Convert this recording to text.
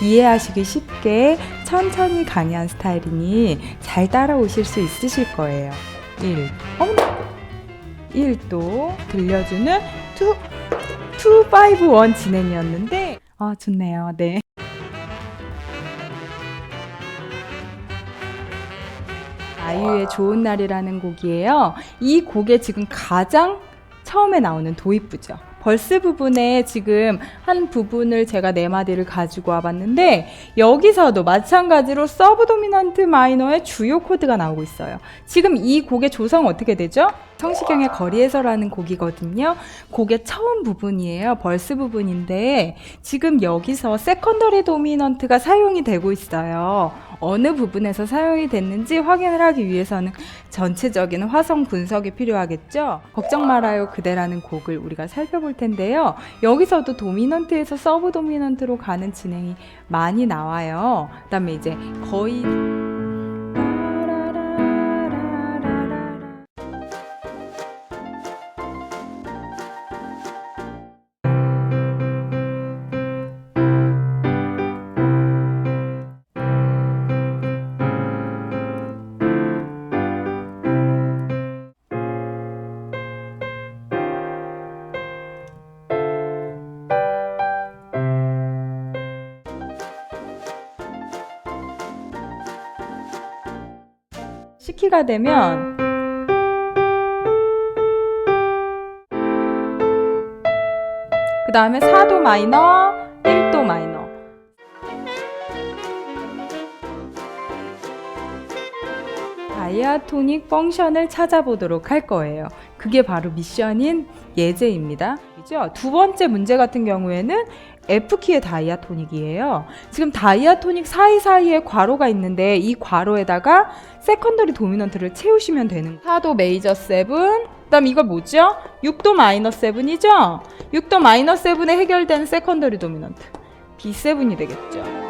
이해하시기 쉽게 천천히 강의한 스타일이니 잘 따라오실 수 있으실 거예요. 1. 어머나! 1도 들려주는 2, 2, 5, 1 진행이었는데, 아, 좋네요. 네. 아이유의 좋은 날이라는 곡이에요. 이 곡에 지금 가장 처음에 나오는 도입부죠. 벌스 부분에 지금 한 부분을 제가 네 마디를 가지고 와봤는데 여기서도 마찬가지로 서브 도미넌트 마이너의 주요 코드가 나오고 있어요. 지금 이 곡의 조성 어떻게 되죠? 성시경의 거리에서라는 곡이거든요. 곡의 처음 부분이에요. 벌스 부분인데 지금 여기서 세컨더리 도미넌트가 사용이 되고 있어요. 어느 부분에서 사용이 됐는지 확인을 하기 위해서는 전체적인 화성 분석이 필요하겠죠. 걱정 말아요 그대라는 곡을 우리가 살펴볼 텐데요. 여기서도 도미넌트에서 서브 도미넌트로 가는 진행이 많이 나와요. 그다음에 이제 거의 시키가 되면 그 다음에 4도 마이너, 1도 마이너. 다이아토닉 펑션을 찾아보도록 할 거예요. 그게 바로 미션인 예제입니다. 두 번째 문제 같은 경우에는 F키의 다이아토닉이에요. 지금 다이아토닉 사이사이에 괄호가 있는데 이 괄호에다가 세컨더리 도미넌트를 채우시면 되는 거예요. 4도 메이저 7, 그 다음 이거 뭐죠? 6도 마이너 7이죠? 6도 마이너 7에 해결되는 세컨더리 도미넌트 B7이 되겠죠.